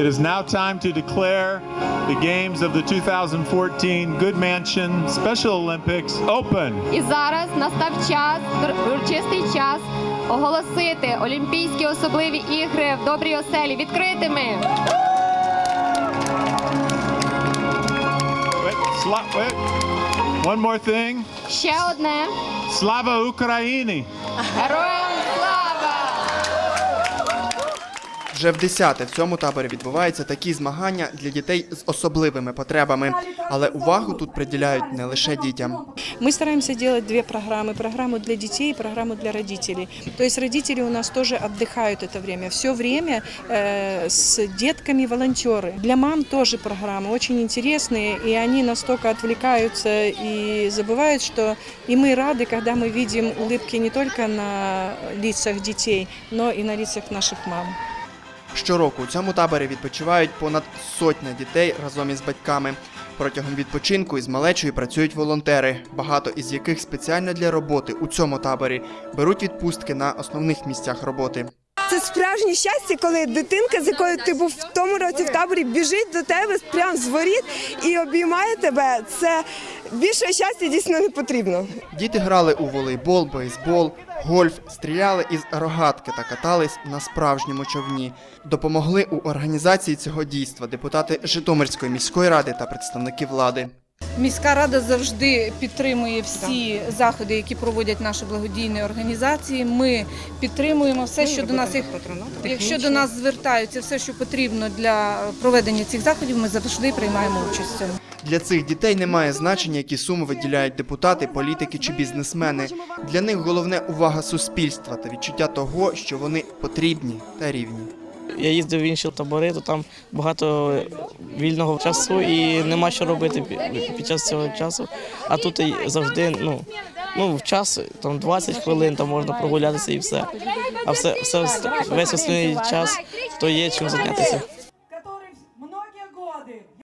It is now time to declare the games of the 2014 Good Mansion Special Olympics open. І зараз настав час, дор- урочистий час оголосити Олімпійські особливі ігри в добрій оселі відкритими. Wait, sla- wait. One more thing. Ще одне. Slava Ukraini! Героям Вже в десяте в цьому таборі відбуваються такі змагання для дітей з особливими потребами, але увагу тут приділяють не лише дітям. Мы стараемся делать две программы. Программу для детей и программу для родителей. То есть родители у нас тоже отдыхают это время. Все время э, с детками волонтеры. Для мам тоже программы очень интересные, и они настолько отвлекаются и забывают, что и мы рады, когда мы видим улыбки не только на лицах детей, но и на лицах наших мам. Щороку у цьому таборі відпочивають понад сотня дітей разом із батьками. Протягом відпочинку із малечою працюють волонтери, багато із яких спеціально для роботи у цьому таборі беруть відпустки на основних місцях роботи. Це справжнє щастя, коли дитинка, з якою ти був в тому році в таборі, біжить до тебе прямо з воріт і обіймає тебе. Це більше щастя дійсно не потрібно. Діти грали у волейбол, бейсбол, гольф, стріляли із рогатки та катались на справжньому човні. Допомогли у організації цього дійства депутати Житомирської міської ради та представники влади. Міська рада завжди підтримує всі заходи, які проводять наші благодійні організації. Ми підтримуємо все, що до нас якщо до нас звертаються, все, що потрібно для проведення цих заходів, ми завжди приймаємо участь в цьому. Для цих дітей немає значення, які суми виділяють депутати, політики чи бізнесмени. Для них головне увага суспільства та відчуття того, що вони потрібні та рівні. Я їздив в інші табори, то там багато вільного часу і нема що робити під час цього часу. А тут завжди ну, ну, в час там 20 хвилин там можна прогулятися і все. А все, все весь основний час то є чим зайнятися.